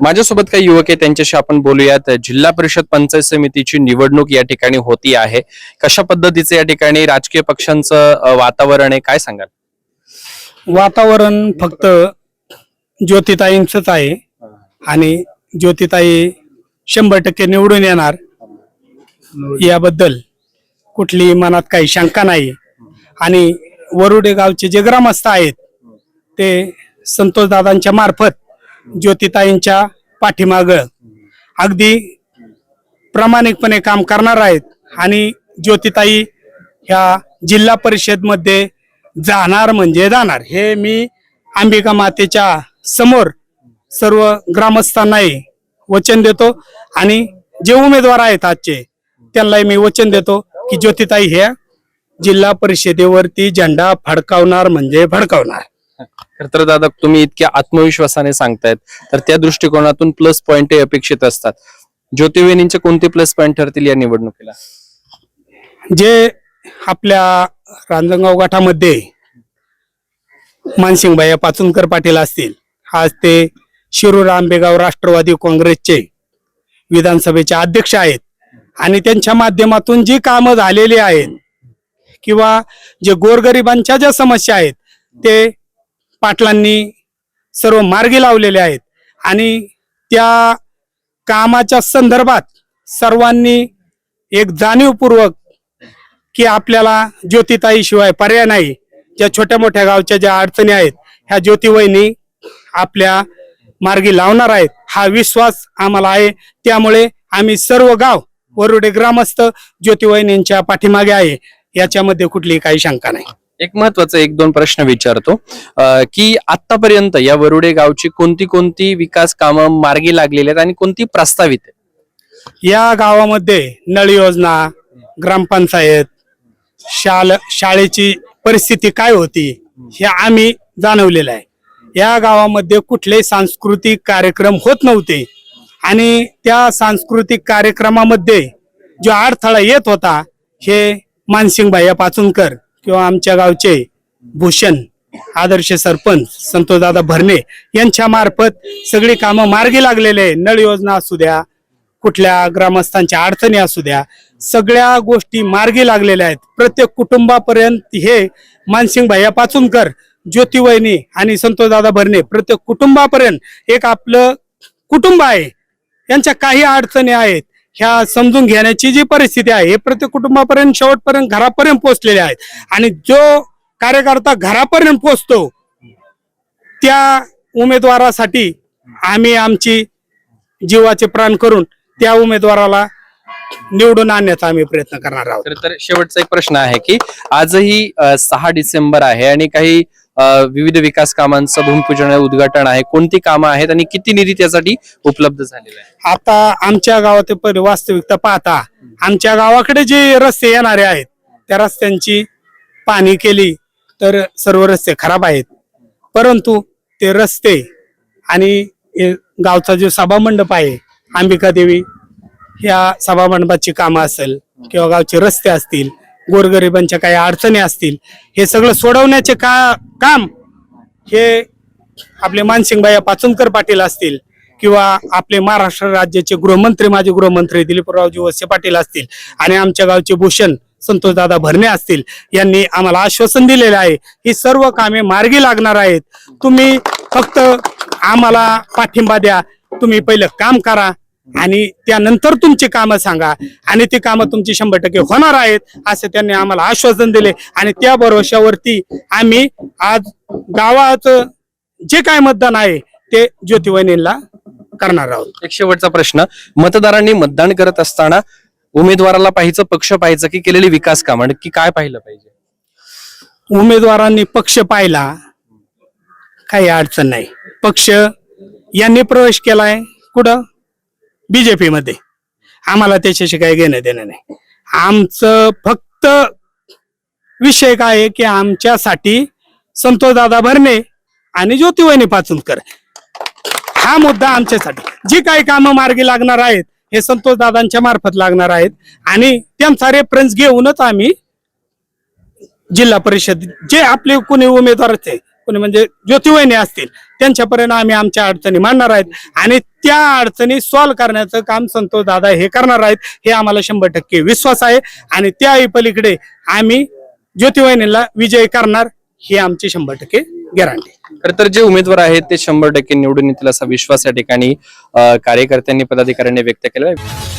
माझ्यासोबत काही युवक आहे त्यांच्याशी आपण बोलूयात. जिल्हा परिषद पंचायत समितीची निवडणूक या ठिकाणी होती आहे. कशा पद्धतीचं या ठिकाणी राजकीय पक्षांचं वातावरण आहे काय सांगाल? वातावरण फक्त ज्योतिताईंचंच आहे आणि ज्योतिताई शंभर टक्के निवडून येणार याबद्दल कुठली मनात काही शंका नाही. आणि वरुडे गावचे जे ग्रामस्थ आहेत ते संतोष दादांच्या मार्फत ज्योतिताईंच्या पाठीमाग. अगदी प्रामाणिकपणे काम करणार आहेत आणि ज्योतिताई ह्या जिल्हा परिषदमध्ये जाणार म्हणजे जाणार. हे मी अंबिका मातेच्या समोर सर्व ग्रामस्थांनाही वचन देतो आणि जे उमेदवार आहेत आजचे त्यांनाही मी वचन देतो की ज्योतिताई ह्या जिल्हा परिषदेवरती झेंडा फडकावणार म्हणजे फडकावणार. खर तर दादा तुम्ही इतक्या आत्मविश्वासाने सांगतायत. तर त्या दृष्टिकोनातून प्लस पॉइंट अपेक्षित असतात. ज्योतिवेनींचे कोणते प्लस पॉइंट ठरतील या निवडणुकीला? जे आपल्या रांजणगाव गटामध्ये मानसिंगबाई पाचुनकर पाटील असतील आज ते शिरूर आंबेगाव राष्ट्रवादी काँग्रेसचे विधानसभेचे अध्यक्ष आहेत. आणि त्यांच्या माध्यमातून जी कामं झालेली आहेत किंवा जे गोरगरिबांच्या ज्या समस्या आहेत ते पाटलांनी सर्व मार्गी लावलेले आहेत. आणि त्या कामाच्या संदर्भात सर्वांनी एक जाणीवपूर्वक की आपल्याला ज्योतिताई शिवाय पर्याय नाही. ज्या छोट्या मोठ्या गावच्या ज्या अडचणी आहेत ह्या ज्योतिवहिनी आपल्या मार्गी लावणार आहेत हा विश्वास आम्हाला आहे. त्यामुळे आम्ही सर्व गाव वरुडे ग्रामस्थ ज्योतिवहिनींच्या पाठीमागे आहे. याच्यामध्ये कुठलीही काही शंका नाही. एक महत्त्वाचा एक दोन प्रश्न विचारतो की आतापर्यंत या वरुडे गावची कोणती कोणती विकास कामं मार्गी लागलेली आहेत आणि कोणती प्रस्तावित आहेत? या गावामध्ये नळ योजना ग्रामपंचायत शाल शाळेची परिस्थिती काय होती हे आम्ही जाणवलेलं आहे. या गावामध्ये कुठलेही सांस्कृतिक कार्यक्रम होत नव्हते आणि त्या सांस्कृतिक कार्यक्रमामध्ये जो अडथळा येत होता हे मानसिंगभाई पाचुनकर किंवा आमच्या गावचे भूषण आदर्श सरपंच संतोषदादा भरणे यांच्या मार्फत सगळी कामं मार्गी लागलेले आहे. नळ योजना असू द्या कुठल्या ग्रामस्थांच्या अडचणी असू द्या सगळ्या गोष्टी मार्गी लागलेल्या आहेत. प्रत्येक कुटुंबापर्यंत हे मानसिंग भाया पाचुनकर ज्योतिवहिनी आणि संतोषदादा भरणे प्रत्येक कुटुंबापर्यंत एक आपलं कुटुंब आहे. यांच्या काही अडचणी आहेत. ह्या समजून घेण्याची जी परिस्थिती आहे हे प्रत्येक कुटुंबापर्यंत शेवटपर्यंत घरापर्यंत पोहोचलेले आहेत. आणि जो कार्यकर्ता घरापर्यंत पोहोचतो त्या उमेदवारासाठी आम्ही आमची जीवाचे प्राण करून त्या उमेदवाराला निवडून आणण्याचा आम्ही प्रयत्न करणार आहोत. तर शेवटचा एक प्रश्न आहे की आजही सहा डिसेंबर आहे आणि काही विविध विकास कामांचं भूमिपूजन उद्घाटन आहे. कोणती कामं आहेत आणि किती निधी त्यासाठी उपलब्ध झालेला आहे आता आमच्या गावात वास्तविकता पाहता आमच्या गावाकडे जे रस्ते येणारे आहेत त्या रस्त्यांची पाणी केली तर सर्व रस्ते खराब आहेत. परंतु ते रस्ते आणि गावचा जो सभामंडप आहे अंबिका देवी ह्या सभामंडपाची कामं असेल किंवा गावचे रस्ते असतील गोरगरिबांच्या काही अडचणी असतील हे सगळं सोडवण्याचे का काम हे आपले मानसिंगबाई पाचुनकर पाटील असतील किंवा आपले महाराष्ट्र राज्याचे गृहमंत्री माजी गृहमंत्री दिलीपरावजी वळसे पाटील असतील आणि आमच्या गावचे भूषण संतोषदादा भरणे असतील यांनी आम्हाला आश्वासन दिलेले आहे. ही सर्व कामे मार्गी लागणार आहेत. तुम्ही फक्त आम्हाला पाठिंबा द्या. तुम्ही पहिलं काम करा. आणि त्यानंतर तुमची कामं सांगा. आणि ती कामं तुमची शंभर टक्के होणार आहेत असे त्यांनी आम्हाला आश्वासन दिले. आणि त्या भरोशावरती आम्ही आज गावाचं जे काय मतदान आहे ते ज्योतिवहिनीला करणार आहोत. एक शेवटचा प्रश्न. मतदारांनी मतदान करत असताना उमेदवाराला पाहायचं पक्ष पाहायचं की केलेली विकास कामं? की काय पाहिलं पाहिजे? उमेदवारांनी पक्ष पाहिला काही अडचण नाही. पक्ष यांनी प्रवेश केलाय. कुठं? बीजेपीमध्ये. आम्हाला त्याच्याशी काही घेणं देणं नाही. आमचं फक्त विषय काय आहे की आमच्यासाठी संतोषदादा भरणे आणि ज्योतिवाहिनी पाचुनकर हा मुद्दा आमच्यासाठी. जी काही कामं मार्गी लागणार आहेत हे संतोषदादांच्या मार्फत लागणार आहेत आणि त्यांचा रेफरन्स घेऊनच आम्ही जिल्हा परिषद जे आपले कोणी उमेदवार आहेत कोणी म्हणजे ज्योतिवहिनी असतील त्यांच्यापर्यंत आम्ही आमच्या अडचणी मांडणार आहेत. आणि त्या अडचणी सॉल्व्ह करण्याचं काम संतोष दादा हे करणार आहेत हे आम्हाला शंभर टक्के विश्वास आहे. आणि त्या पलीकडे आम्ही ज्योतिवहिनीला विजय करणार ही आमची शंभर टक्के गॅरंटी खर तर जे उमेदवार आहेत ते शंभर टक्के निवडून येतील असा विश्वास या ठिकाणी कार्यकर्त्यांनी पदाधिकाऱ्यांनी व्यक्त केला आहे